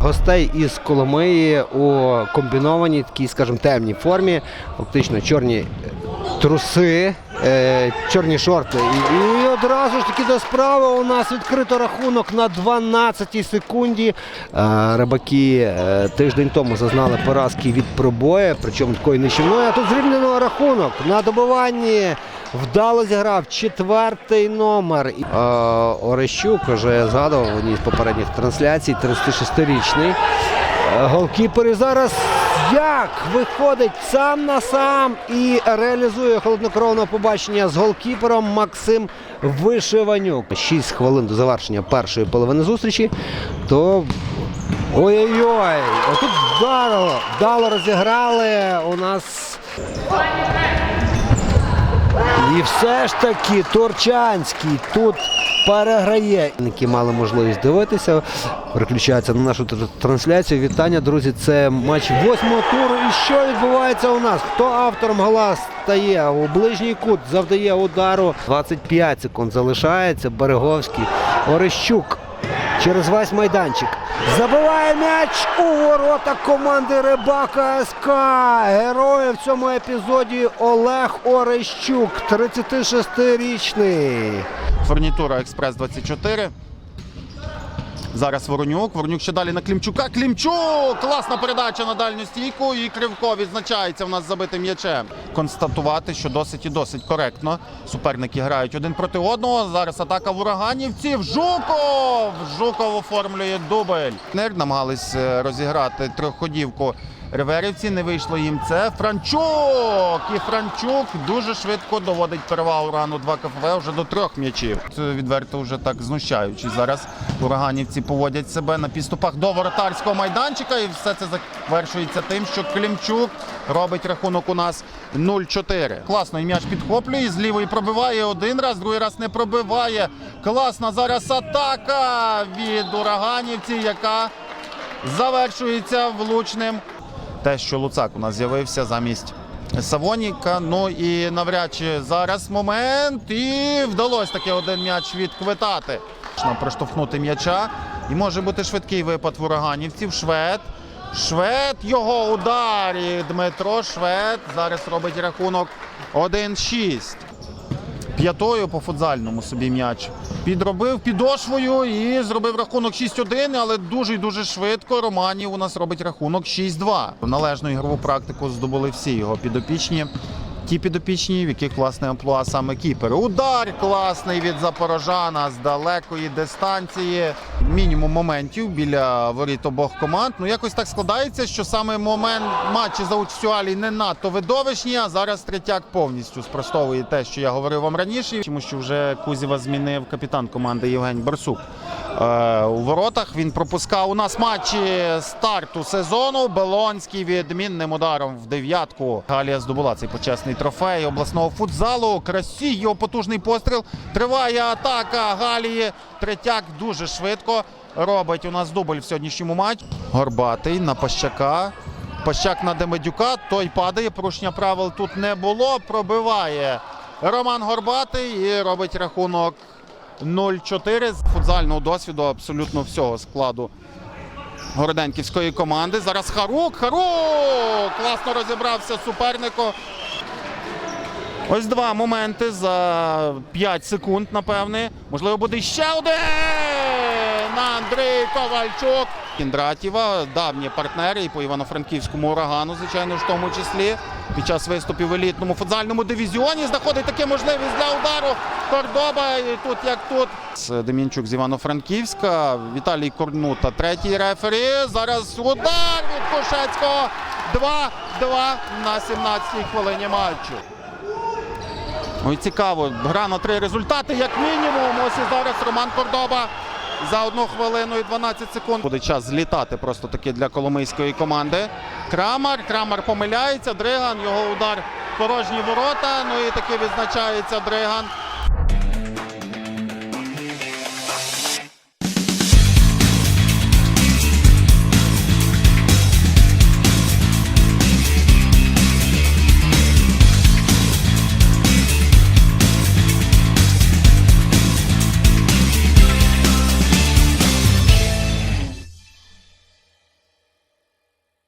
Гостей із Коломиї у комбінованій такій, скажімо, темній формі. Фактично чорні труси, е, чорні шорти. І, і одразу ж таки до справи у нас відкрито рахунок на 12 секунді. Е, рибаки е, тиждень тому зазнали поразки від пробою, причому такої нищівної. А тут зрівняно рахунок на добиванні. Вдало зіграв четвертий номер. Е, Орещук вже згадував в одній з попередніх трансляцій, 36-річний. Голкіпер і зараз як виходить сам на сам і реалізує холоднокровне побачення з голкіпером Максим Вишиванюк. 6 хвилин до завершення першої половини зустрічі. То ой-ой-ой, отут вдало, вдало розіграли у нас. І все ж таки Торчанський тут переграє. Які мали можливість дивитися, переключаються на нашу трансляцію. Вітання, друзі. Це матч восьмого туру. І що відбувається у нас? Хто автором гола стає у ближній кут, завдає удару. 25 секунд залишається. Береговський. Орещук. Через весь майданчик. Забиває м'яч у ворота команди Рибака СК. Герої в цьому епізоді Олег Орещук, 36-річний. Фурнітура Експрес 24. Зараз Воронюк. Воронюк ще далі на Клімчука. Клімчук! Класна передача на дальню стійку. І Кривко відзначається в нас забитим м'ячем. Констатувати, що досить і досить коректно. Суперники грають один проти одного. Зараз атака в ураганівців. Жуков! Жуков оформлює дубль. Намагались е, розіграти трьохходівку. Реверівці не вийшло їм це. Франчук! І Франчук дуже швидко доводить перевагу рану 2 КФВ вже до трьох м'ячів. Відверто вже так знущаючись. Зараз ураганівці поводять себе на підступах до воротарського майданчика, і все це завершується тим, що Клімчук робить рахунок у нас 0-4. Класно, і м'яч підхоплює, з лівої пробиває один раз, другий раз не пробиває. Класна зараз атака від ураганівців, яка завершується влучним. Те, що Луцак у нас з'явився замість Савоніка. Ну і навряд чи зараз момент. І вдалося таки один м'яч відквитати. Можна Проштовхнути м'яча. І може бути швидкий випад в ураганівців. Швед. Швед його удар. І Дмитро Швед зараз робить рахунок 1-6. П'ятою по футзальному собі м'яч підробив підошвою і зробив рахунок 6-1, але дуже і дуже швидко Романів у нас робить рахунок 6-2. Належну ігрову практику здобули всі його підопічні. Ті підопічні, в яких власне амплуа саме кіпер. Удар класний від запорожана з далекої дистанції. Мінімум моментів біля воріт обох команд. Ну якось так складається, що саме момент матчі за участю не надто видовищні, а зараз третяк повністю спростовує те, що я говорив вам раніше, тому що вже Кузєва змінив капітан команди Євгень Барсук. Е, у воротах він пропускав у нас матчі старту сезону. Белонський відмінним ударом в дев'ятку. Галія здобула цей почесний трофей обласного футзалу. Красій його потужний постріл. Триває атака Галії. Третяк дуже швидко робить у нас дубль в сьогоднішньому матчі. Горбатий на Пащака. Пащак на Демедюка. Той падає. Порушення правил тут не було. Пробиває Роман Горбатий і робить рахунок 0-4 з футзального досвіду абсолютно всього складу Городенківської команди. Зараз Харук. Харук! Класно розібрався супернико. Ось два моменти за 5 секунд, напевне. Можливо, буде ще один. Андрій Ковальчук. Кіндратєва, давні партнери і по івано-франківському урагану, звичайно, в тому числі. Під час виступів в елітному футзальному дивізіоні знаходить таке можливість для удару. Кордоба і тут як тут. Демінчук з Івано-Франківська. Віталій Корнута, третій рефері. Зараз удар від Кушецького. 2-2 на 17-й хвилині матчу. Ой, цікаво. Гра на три результати, як мінімум. Ось і зараз Роман Кордоба за одну хвилину і 12 секунд. Буде час злітати просто таки для коломийської команди. Крамар. Крамар помиляється. Дриган. Його удар порожні ворота. Ну і таки відзначається Дриган.